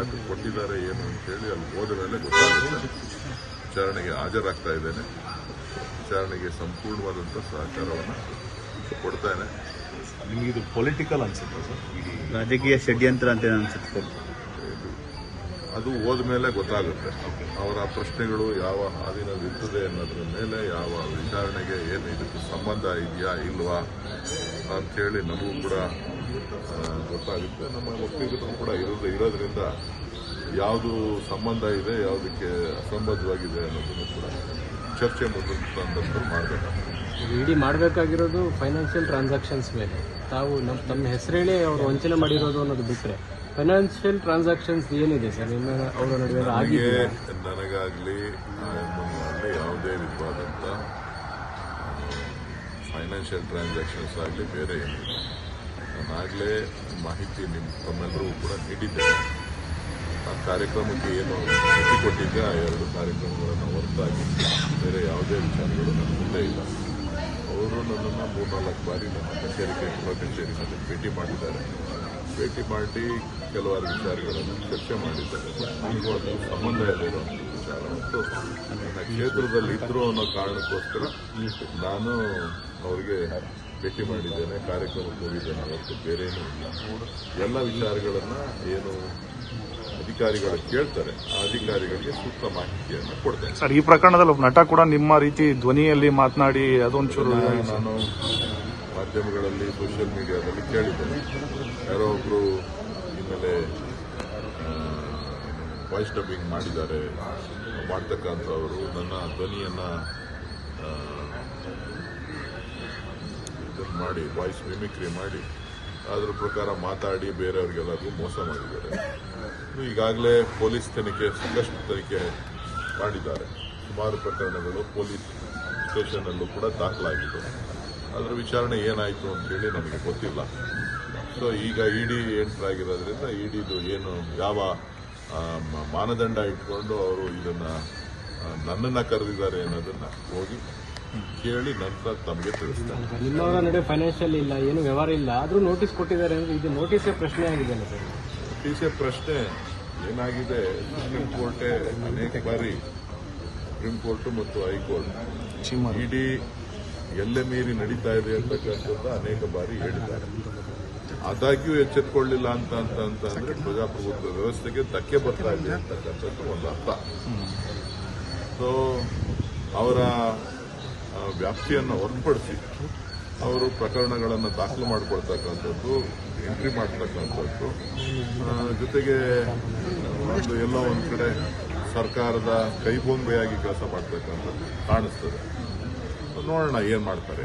ಯಾಕೆ ಕೊಟ್ಟಿದ್ದಾರೆ ಏನು ಅಂತೇಳಿ ಅಲ್ಲಿ ಹೋದ ಮೇಲೆ ಗೊತ್ತಾಗುತ್ತೆ. ವಿಚಾರಣೆಗೆ ಹಾಜರಾಗ್ತಾ ಇದ್ದೇನೆ. ವಿಚಾರಣೆಗೆ ಸಂಪೂರ್ಣವಾದಂಥ ಸಹಕಾರವನ್ನು ಕೊಡ್ತೇನೆ. ನಿಮಗೆ ಇದು ಪೊಲಿಟಿಕಲ್ ಅನ್ಸುತ್ತೆ ಸರ್? ರಾಜಕೀಯ ಷಡ್ಯಂತ್ರ ಅಂತ ಅನ್ಸುತ್ತೆ ಅದು ಹೋದ ಮೇಲೆ ಗೊತ್ತಾಗುತ್ತೆ. ಅವರ ಪ್ರಶ್ನೆಗಳು ಯಾವ ಹಾದಿನಲ್ಲಿ ಇರ್ತದೆ ಅನ್ನೋದ್ರ ಮೇಲೆ ಯಾವ ವಿಚಾರಣೆಗೆ ಏನು ಇದಕ್ಕೆ ಸಂಬಂಧ ಇದೆಯಾ ಇಲ್ವಾ ಅಂಥೇಳಿ ನಮಗೂ ಕೂಡ ಗೊತ್ತಾಗುತ್ತೆ. ನಮ್ಮ ಒಪ್ಪಿಗೆಗಳು ಕೂಡ ಇರೋದು ಇರೋದ್ರಿಂದ ಯಾವುದು ಸಂಬಂಧ ಇದೆ ಯಾವುದಕ್ಕೆ ಅಸಂಬದ್ಧವಾಗಿದೆ ಅನ್ನೋದನ್ನು ಕೂಡ ಚರ್ಚೆ ಮೊದಲು ಸಂದರ್ಭದಲ್ಲಿ ಮಾಡಬೇಕಾಗ್ತದೆ. ಇಡಿ ಮಾಡಬೇಕಾಗಿರೋದು ಫೈನಾನ್ಷಿಯಲ್ ಟ್ರಾನ್ಸಾಕ್ಷನ್ಸ್ ಮೇಲೆ. ತಾವು ನಮ್ಮ ತಮ್ಮ ಹೆಸರೇಳಿ ಅವರು ವಂಚನೆ ಮಾಡಿರೋದು ಅನ್ನೋದು ಬಿಟ್ಟರೆ ಫೈನಾನ್ಷಿಯಲ್ ಟ್ರಾನ್ಸಾಕ್ಷನ್ಸ್ ಏನಿದೆ ಸರ್? ನಿಮ್ಮ ಅವರ ನಡುವೆ ನನಗಾಗಲಿ ಯಾವುದೇ ವಿಧವಾದಂಥ ಫೈನಾನ್ಷಿಯಲ್ ಟ್ರಾನ್ಸಾಕ್ಷನ್ಸ್ ಆಗಲಿ ಬೇರೆ ಏನಿಲ್ಲ. ನಾನಾಗಲೇ ಮಾಹಿತಿ ನಿಮ್ಮ ತಮ್ಮೆಲ್ಲರೂ ಕೂಡ ನೀಡಿದ್ದೆ ಆ ಕಾರ್ಯಕ್ರಮಕ್ಕೆ ಏನು ಭೇಟಿ ಕೊಟ್ಟಿದ್ದೆ, ಆ ಎರಡು ಕಾರ್ಯಕ್ರಮಗಳನ್ನು ಹೊರತಾಗಿ ಬೇರೆ ಯಾವುದೇ ವಿಚಾರಗಳು ನನ್ನ ಮುಂದೆ ಇಲ್ಲ. ಅವರು ನನ್ನನ್ನು ಮೂರ್ನಾಲ್ಕು ಬಾರಿ ನನ್ನ ಕಚೇರಿಗೆ, ಗೃಹ ಕಚೇರಿನಲ್ಲಿ ಭೇಟಿ ಮಾಡಿದ್ದಾರೆ. ಭೇಟಿ ಮಾಡಿ ಕೆಲವಾರು ವಿಚಾರಗಳನ್ನು ಚರ್ಚೆ ಮಾಡಿದ್ದಾರೆ. ನನಗೂ ಅದು ಸಂಬಂಧ ಇರುವಂಥ ವಿಚಾರ. ಮತ್ತು ನನ್ನ ಕ್ಷೇತ್ರದಲ್ಲಿ ಇದ್ರು ಅನ್ನೋ ಕಾರಣಕ್ಕೋಸ್ಕರ ನಾನು ಅವರಿಗೆ ಭೇಟಿ ಮಾಡಿದ್ದೇನೆ ಕಾರ್ಯಕ್ರಮಕ್ಕೆ ಹೋಗಿದ್ದೇನೆ ಹೊರತು ಬೇರೇನೂ ಇಲ್ಲ. ಎಲ್ಲ ವಿಚಾರಗಳನ್ನು ಏನು ಅಧಿಕಾರಿಗಳು ಕೇಳ್ತಾರೆ ಆ ಅಧಿಕಾರಿಗಳಿಗೆ ಸೂಕ್ತ ಮಾಹಿತಿಯನ್ನು ಕೊಡ್ತೇನೆ ಸರ್ ಈ ಪ್ರಕರಣದಲ್ಲಿ ಒಬ್ಬ ನಟ ಕೂಡ ನಿಮ್ಮ ರೀತಿ ಧ್ವನಿಯಲ್ಲಿ ಮಾತನಾಡಿ ಅದೊಂಚೂರು ನಾನು ಮಾಧ್ಯಮಗಳಲ್ಲಿ ಸೋಷಿಯಲ್ ಮೀಡಿಯಾದಲ್ಲಿ ಕೇಳಿದ್ದೇನೆ. ಯಾರೋ ಒಬ್ಬರು ಹಿನ್ನೆಲೆ ವಾಯ್ಸ್ ಡಬ್ಬಿಂಗ್ ಮಾಡಿದ್ದಾರೆ. ಮಾಡ್ತಕ್ಕಂಥವರು ನನ್ನ ಧ್ವನಿಯನ್ನು ಮಾಡಿ ವಾಯ್ಸ್ ಮಿಮಿಕ್ರಿ ಮಾಡಿ ಅದ್ರ ಪ್ರಕಾರ ಮಾತಾಡಿ ಬೇರೆಯವ್ರಿಗೆಲ್ಲರಿಗೂ ಮೋಸ ಮಾಡಿದ್ದಾರೆ. ಈಗಾಗಲೇ ಪೊಲೀಸ್ ತನಿಖೆ, ಸಾಕಷ್ಟು ತನಿಖೆ ಮಾಡಿದ್ದಾರೆ. ಸುಮಾರು ಪ್ರಕರಣಗಳು ಪೊಲೀಸ್ ಸ್ಟೇಷನಲ್ಲೂ ಕೂಡ ದಾಖಲಾಗಿದೆ. ಅದರ ವಿಚಾರಣೆ ಏನಾಯಿತು ಅಂತೇಳಿ ನಮಗೆ ಗೊತ್ತಿಲ್ಲ. ಸೊ ಈಗ ಇ ಡಿ ಎಂಟ್ರಾಗಿರೋದ್ರಿಂದ ಆಗಿರೋದ್ರಿಂದ ಡಿದು ಏನು, ಯಾವ ಮಾನದಂಡ ಇಟ್ಕೊಂಡು ಅವರು ಇದನ್ನು ನನ್ನನ್ನ ಕರೆದಿದ್ದಾರೆ ಅನ್ನೋದನ್ನು ಹೋಗಿ ಕೇಳಿ ನಂತರ ತಮಗೆ ತಿಳಿಸ್ತಾರೆ. ನಿಮ್ಮವರ ನಡುವೆ ಫೈನಾನ್ಷಿಯಲ್ ಇಲ್ಲ ಏನು ವ್ಯವಹಾರ ಇಲ್ಲ ಆದರೂ ನೋಟಿಸ್ ಕೊಟ್ಟಿದ್ದಾರೆ ಅಂದರೆ ಇದು ನೋಟಿಸೇ ಪ್ರಶ್ನೆ ಆಗಿದೆ ಅಲ್ಲ ಸರ್? ನೋಟಿಸೇ ಪ್ರಶ್ನೆ ಏನಾಗಿದೆ? ಸುಪ್ರೀಂ ಕೋರ್ಟೇ ಅನೇಕ ಬಾರಿ ಸುಪ್ರೀಂ ಕೋರ್ಟ್ ಮತ್ತು ಹೈಕೋರ್ಟ್ ಇಡೀ ಎಲ್ಲೆ ಮೀರಿ ನಡೀತಾ ಇದೆ ಅಂತಕ್ಕಂಥದ್ದು ಅನೇಕ ಬಾರಿ ಹೇಳಿದ್ದಾರೆ. ಆದಾಗ್ಯೂ ಎಚ್ಚೆತ್ಕೊಳ್ಳಿಲ್ಲ ಅಂತ ಅಂತ ಅಂತ ಅಂದ್ರೆ ಪ್ರಜಾಪ್ರಭುತ್ವ ವ್ಯವಸ್ಥೆಗೆ ಧಕ್ಕೆ ಬರ್ತಾ ಇದೆ ಅಂತಕ್ಕಂಥದ್ದು ಒಂದು ಅರ್ಥ. ಸೊ ಅವರ ವ್ಯಾಪ್ತಿಯನ್ನು ಹೊರತುಪಡಿಸಿ ಅವರು ಪ್ರಕರಣಗಳನ್ನು ದಾಖಲು ಮಾಡಿಕೊಳ್ತಕ್ಕಂಥದ್ದು ಎಂಟ್ರಿ ಮಾಡ್ತಕ್ಕಂಥದ್ದು. ಜೊತೆಗೆ ಒಂದು ಎಲ್ಲೋ ಒಂದು ಕಡೆ ಸರ್ಕಾರದ ಕೈಬೊಂಬೆಯಾಗಿ ಕೆಲಸ ಮಾಡ್ತಕ್ಕಂಥದ್ದು ಕಾಣಿಸ್ತದೆ. ನೋಡೋಣ ಏನು ಮಾಡ್ತಾರೆ.